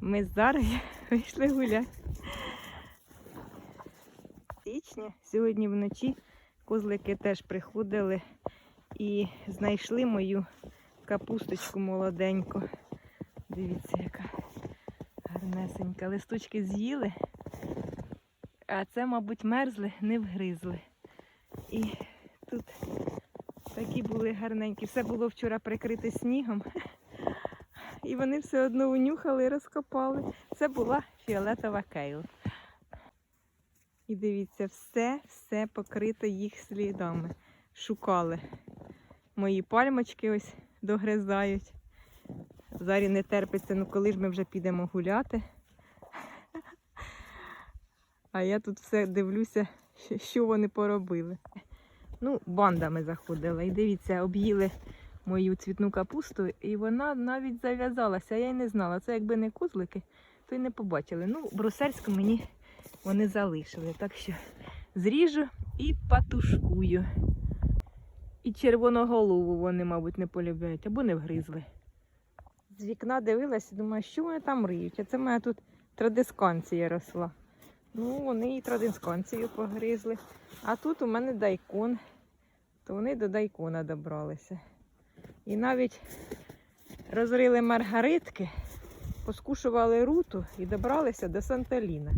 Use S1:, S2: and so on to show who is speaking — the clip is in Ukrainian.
S1: Ми з Зарою вийшли гуляти. Січня. Сьогодні вночі козлики теж приходили і знайшли мою капусточку молоденьку. Дивіться, яка гарнесенька. Листочки з'їли, а це, мабуть, мерзли, не вгризли. І тут такі були гарненькі. Все було вчора прикрите снігом. І вони все одно унюхали і розкопали. Це була фіолетова кейл. І дивіться, все, все покрито їх слідами. Шукали. Мої пальмочки ось догризають. Зарі не терпиться, ну коли ж ми вже підемо гуляти. А я тут все дивлюся, що вони поробили. Ну, бандами заходила. І дивіться, об'їли мою цвітну капусту, і вона навіть зав'язалася. Я й не знала. Це якби не козлики, то й не побачили. Ну, брусельську мені вони залишили. Так що зріжу і патушкую. І червоноголову вони, мабуть, не полюбляють або не вгризли. З вікна дивилася, думаю, що вони там риють. А це в мене тут традисканція росла. Ну, вони і традисканцію погризли. А тут у мене дайкон, то вони до дайкона добралися. І навіть розрили маргаритки, поскушували руту і добралися до Санталіна.